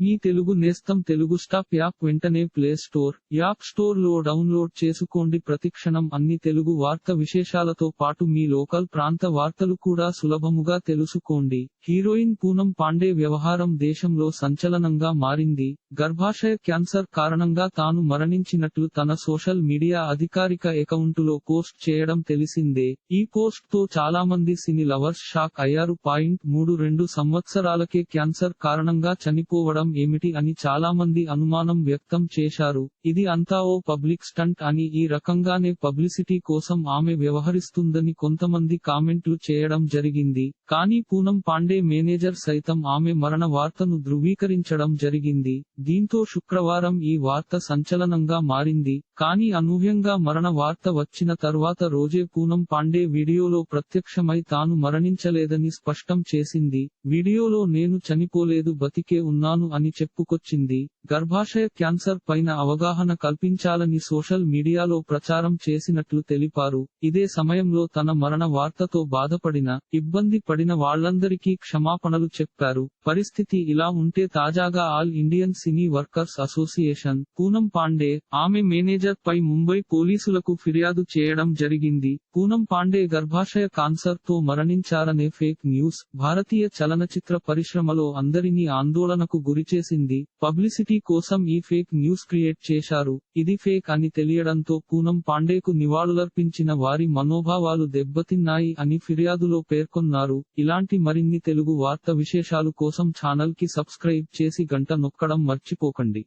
మీ తెలుగు నేస్తం Telugu stop app వెంటనే play store app స్టోర్లో డౌన్లోడ్ చేసుకోండి. ప్రతిక్షణం అన్ని తెలుగు వార్త విశేషాలతో పాటు మీ లోకల్ ప్రాంత వార్తలు కూడా సులభముగా తెలుసుకోండి. హీరోయిన్ పూనం పాండే వ్యవహారం దేశంలో సంచలనంగా మారింది. గర్భాశయ క్యాన్సర్ కారణంగా తాను మరణించినట్లు తన సోషల్ మీడియా అధికారిక అకౌంటులో పోస్ట్ చేయడం తెలిసిందే. ఈ పోస్ట్తో చాలా మంది సినీ లవర్స్ షాక్ అయ్యారు. పాయింట్ మూడు రెండు సంవత్సరాలకే క్యాన్సర్ కారణంగా చనిపోవడం ఏమిటి అని చాలా మంది అనుమానం వ్యక్తం చేశారు. ఇది అంతా ఓ పబ్లిక్ స్టంట్ అని ఈ రకంగానే పబ్లిసిటీ కోసం ఆమె వ్యవహరిస్తుందని కొంతమంది కామెంట్లు చేయడం జరిగింది. కానీ పూనం పాండే మేనేజర్ సైతం ఆమె మరణ వార్తను ధృవీకరించడం జరిగింది. దీంతో శుక్రవారం ఈ వార్త సంచలనంగా మారింది. కానీ అనూహ్యంగా మరణ వార్త వచ్చిన తర్వాత రోజే పూనం పాండే వీడియోలో ప్రత్యక్షమై తాను మరణించలేదని స్పష్టం చేసింది. వీడియోలో నేను చనిపోలేదు బతికే ఉన్నాను అని చెప్పుకొచ్చింది. గర్భాశయ క్యాన్సర్ పైన అవగాహన కల్పించాలని సోషల్ మీడియాలో ప్రచారం చేసినట్లు తెలిపారు. ఇదే సమయంలో తన మరణ వార్తతో బాధపడిన ఇబ్బంది పడిన వాళ్ళందరికీ క్షమాపణలు చెప్పారు. పరిస్థితి ఇలా ఉంటే తాజాగా all Indian cine workers association Poonam Pandey ఆమె మేనేజర్ పై ముంబై పోలీసులకు ఫిర్యాదు చేయడం జరిగింది. పూనం పాండే గర్భాశయ కాన్సర్తో మరణించారనే ఫేక్ న్యూస్ భారతీయ చలనచిత్ర పరిశ్రమలో అందరినీ ఆందోళనకు గురి గురిచేసింది పబ్లిసిటీ కోసం ఈ ఫేక్ న్యూస్ క్రియేట్ చేశారు. ఇది ఫేక్ అని తెలియడంతో పూనం పాండేకు నివాళులర్పించిన వారి మనోభావాలు దెబ్బతిన్నాయి అని ఫిర్యాదులో పేర్కొన్నారు. ఇలాంటి మరిన్ని తెలుగు వార్త విశేషాలు కోసం ఛానల్కి సబ్స్క్రైబ్ చేసి గంట నొక్కడం మర్చిపోకండి.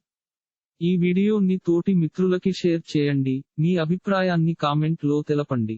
ఈ వీడియోని తోటి మిత్రులకి షేర్ చేయండి. మీ అభిప్రాయాన్ని కామెంట్లో తెలపండి.